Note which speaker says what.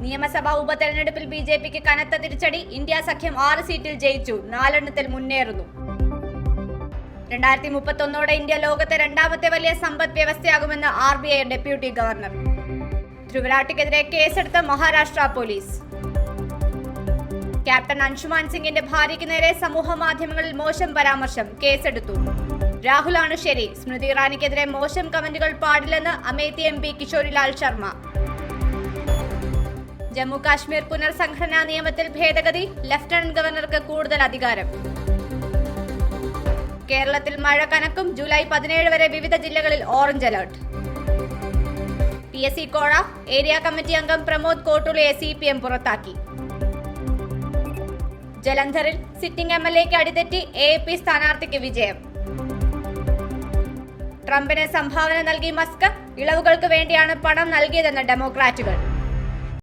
Speaker 1: നിയമസഭാ ഉപതെരഞ്ഞെടുപ്പിൽ B J പിക്ക് കനത്ത തിരിച്ചടി. ഇന്ത്യ സഖ്യം ആറ് സീറ്റിൽ ജയിച്ചു. നാലെണ്ണത്തിൽ മുന്നേറുന്നു. രണ്ടായിരത്തി മുപ്പത്തൊന്നോടെ ഇന്ത്യ ലോകത്തെ രണ്ടാമത്തെ വലിയ സമ്പദ് വ്യവസ്ഥയാകുമെന്ന് R B I deputy governor. ധ്രുവരാട്ടിക്കെതിരെ കേസെടുത്ത മഹാരാഷ്ട്ര പോലീസ്. ക്യാപ്റ്റൻ അൻഷുമാൻ സിംഗിന്റെ ഭാര്യയ്ക്ക് നേരെ സമൂഹ മാധ്യമങ്ങളിൽ മോശം പരാമർശം. കേസെടുത്തു. രാഹുലാണ് ശരി. സ്മൃതി ഇറാനിക്കെതിരെ മോശം കമന്റുകൾ പാടില്ലെന്ന് അമേത്തി എം പി കിഷോരിലാൽ ശർമ്മ. ജമ്മു കാശ്മീർ പുനർസംഘടനാ നിയമത്തിൽ ഭേദഗതി ലഫ്റ്റനന്റ് ഗവർണർക്ക് കൂടുതൽ അധികാരം. കേരളത്തിൽ മഴ കനക്കും. ജൂലൈ പതിനേഴ് വരെ വിവിധ ജില്ലകളിൽ orange alert. P S C കോഴ ഏരിയ കമ്മിറ്റി അംഗം പ്രമോദ് കോട്ടുളിയെ സി പി എം പുറത്താക്കി. ജലന്ധറിൽ സിറ്റിംഗ് എം എൽ എക്ക് അടിതെറ്റി എ പി സ്ഥാനാർത്ഥിക്ക് വിജയം. ട്രംപിന് സംഭാവന നൽകി മസ്ക്. ഇളവുകൾക്ക് വേണ്ടിയാണ് പണം നൽകിയതെന്ന് ഡെമോക്രാറ്റുകൾ.